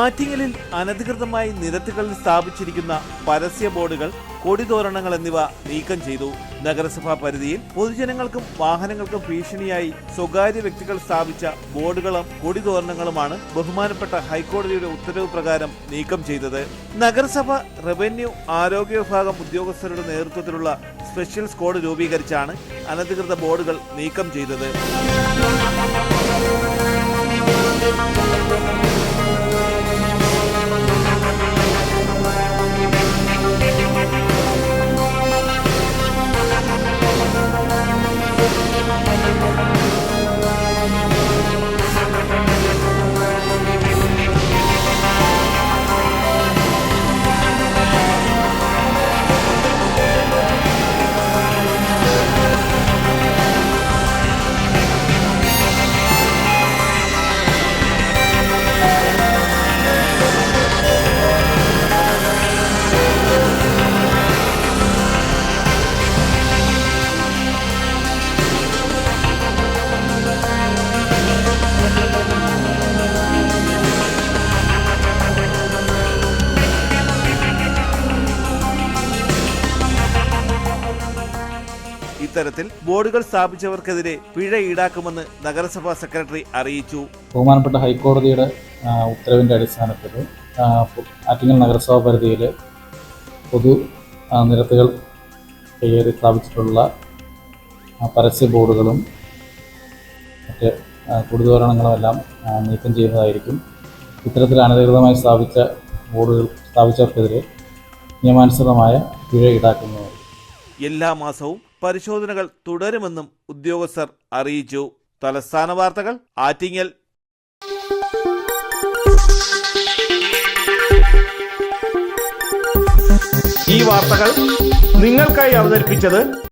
ആറ്റിങ്ങലിൽ അനധികൃതമായി നിരത്തുകളിൽ സ്ഥാപിച്ചിരിക്കുന്ന പരസ്യ ബോർഡുകൾ കൊടിതോരണങ്ങൾ എന്നിവ നീക്കം ചെയ്തു. നഗരസഭാ പരിധിയിൽ പൊതുജനങ്ങൾക്കും വാഹനങ്ങൾക്കും ഭീഷണിയായി സ്വകാര്യ വ്യക്തികൾ സ്ഥാപിച്ച ബോർഡുകളും കൊടിതോരണങ്ങളുമാണ് ബഹുമാനപ്പെട്ട ഹൈക്കോടതിയുടെ ഉത്തരവ് പ്രകാരം നീക്കം ചെയ്തത്. നഗരസഭ റവന്യൂ ആരോഗ്യ വിഭാഗം ഉദ്യോഗസ്ഥരുടെ നേതൃത്വത്തിലുള്ള സ്പെഷ്യൽ സ്ക്വാഡ് രൂപീകരിച്ചാണ് അനധികൃത ബോർഡുകൾ നീക്കം ചെയ്തത്. ഇത്തരത്തിൽ ബോർഡുകൾ സ്ഥാപിച്ചവർക്കെതിരെ പിഴ ഈടാക്കുമെന്ന് നഗരസഭാ സെക്രട്ടറി അറിയിച്ചു. ബഹുമാനപ്പെട്ട ഹൈക്കോടതിയുടെ ഉത്തരവിന്റെ അടിസ്ഥാനത്തിൽ ആറ്റിങ്ങൽ നഗരസഭാ പരിധിയിൽ പൊതു നിരത്തുകൾ കയ്യേറി സ്ഥാപിച്ചിട്ടുള്ള പരസ്യ ബോർഡുകളും മറ്റ് കൊടിതോരണങ്ങളും എല്ലാം നീക്കം ചെയ്യുന്നതായിരിക്കും ഇത്തരത്തിൽ അനധികൃതമായി സ്ഥാപിച്ച ബോർഡുകൾ സ്ഥാപിച്ചവർക്കെതിരെ നിയമാനുസൃതമായ പിഴ ഈടാക്കുന്നതായിരിക്കും എല്ലാ മാസവും പരിശോധനകൾ തുടരുമെന്നും ഉദ്യോഗസ്ഥർ അറിയിച്ചു. തലസ്ഥാന വാർത്തകൾ ആറ്റിങ്ങൽ. ഈ വാർത്തകൾ നിങ്ങൾക്കായി അവതരിപ്പിച്ചത്